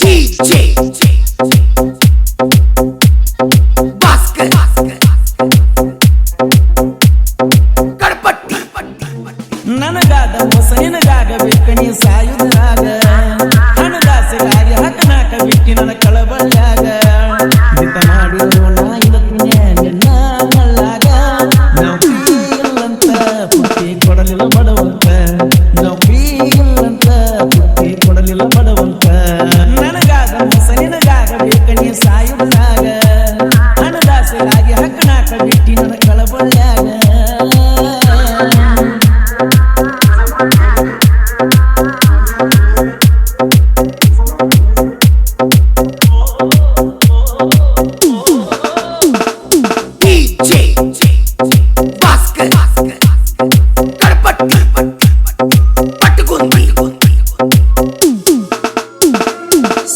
DJ. ನಿನ್ನ ಕಳಬಳ್ಯಾಗ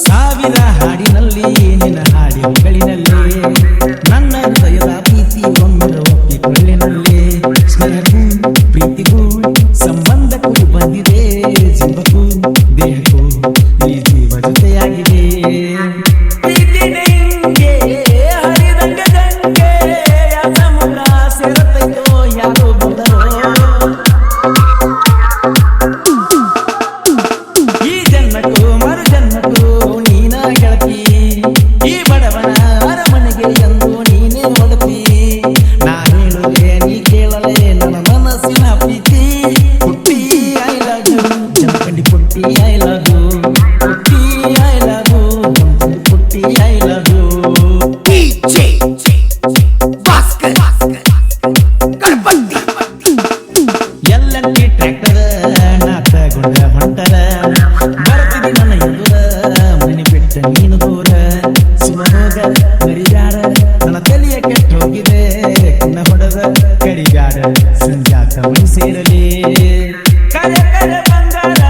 ಸಾವಿರ ಹಾಡಿನಲ್ಲಿ ನಿನ್ನ ಹಾಡಿ ನೀನು ದೂರ ಸುಮಾರ ಕರಿಗಾರ ನನ್ನ ತಲೆಯ ಕೆಟ್ಟು ಹೋಗಿದೆ. ಕಣ್ಣ ಹೊಡೆದ ಕರಿಗಾರ ಸಂಜಾತ ಮೈ ಸೇರಲಿ ಕರೆ ಕರೆ ಬಂಗಾರ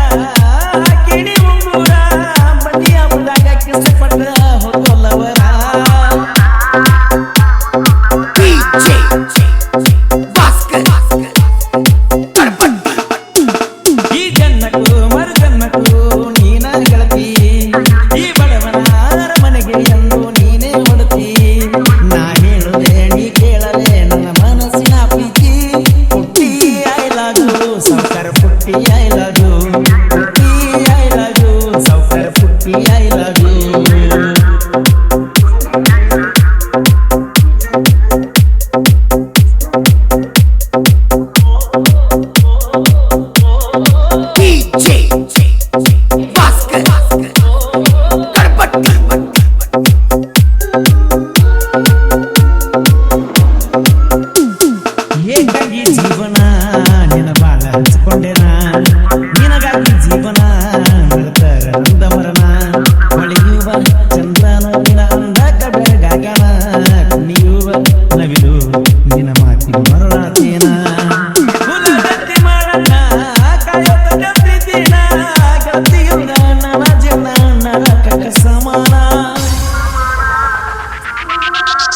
Freedom.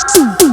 Thank.